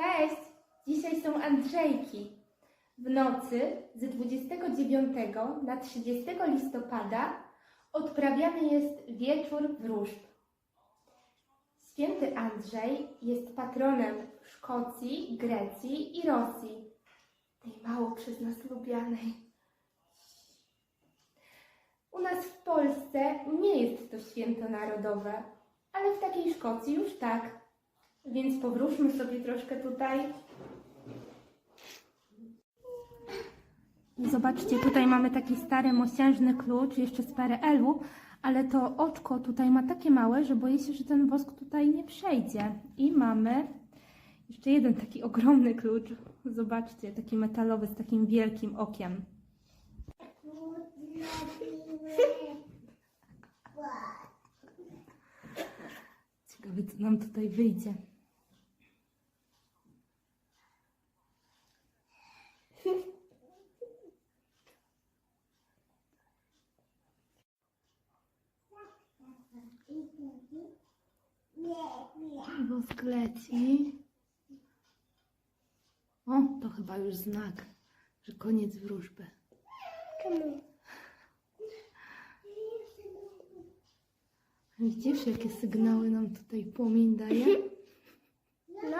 Cześć! Dzisiaj są Andrzejki. W nocy z 29 na 30 listopada odprawiany jest wieczór wróżb. Święty Andrzej jest patronem Szkocji, Grecji i Rosji, tej mało przez nas lubianej. U nas w Polsce nie jest to święto narodowe, ale w takiej Szkocji już tak. Więc powróżmy sobie troszkę tutaj. Zobaczcie, tutaj mamy taki stary mosiężny klucz, jeszcze z PRL-u, ale to oczko tutaj ma takie małe, że boję się, że ten wosk tutaj nie przejdzie. I mamy jeszcze jeden taki ogromny klucz. Zobaczcie, taki metalowy z takim wielkim okiem. Ciekawe, co nam tutaj wyjdzie. Wosk leci. O, to chyba już znak, że koniec wróżby. Widzisz, jakie sygnały nam tutaj płomień daje? No.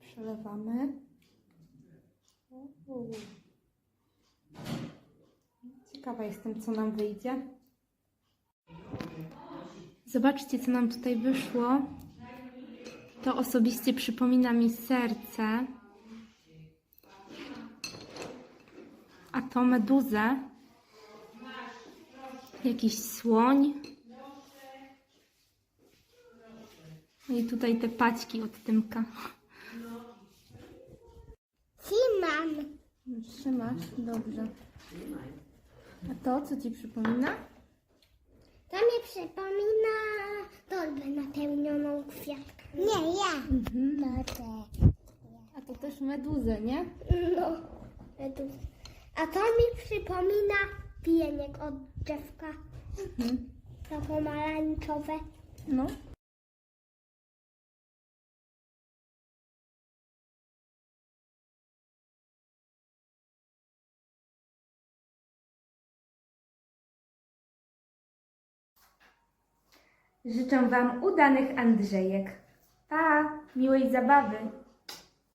Przelewamy. Ciekawa jestem, co nam wyjdzie. Zobaczcie, co nam tutaj wyszło. To osobiście przypomina mi serce. A to meduzę. Jakiś słoń. No I tutaj te paćki od Tymka. Trzymam. Trzymasz? Dobrze. A to, co ci przypomina? To mi przypomina torbę napełnioną kwiatkami. Nie, ja. Mhm. To te. A to też meduzę, nie? No. według- A to mi przypomina pienik od drzewka. Mhm. To pomarańczowe. No. Życzę Wam udanych Andrzejek. Pa! Miłej zabawy!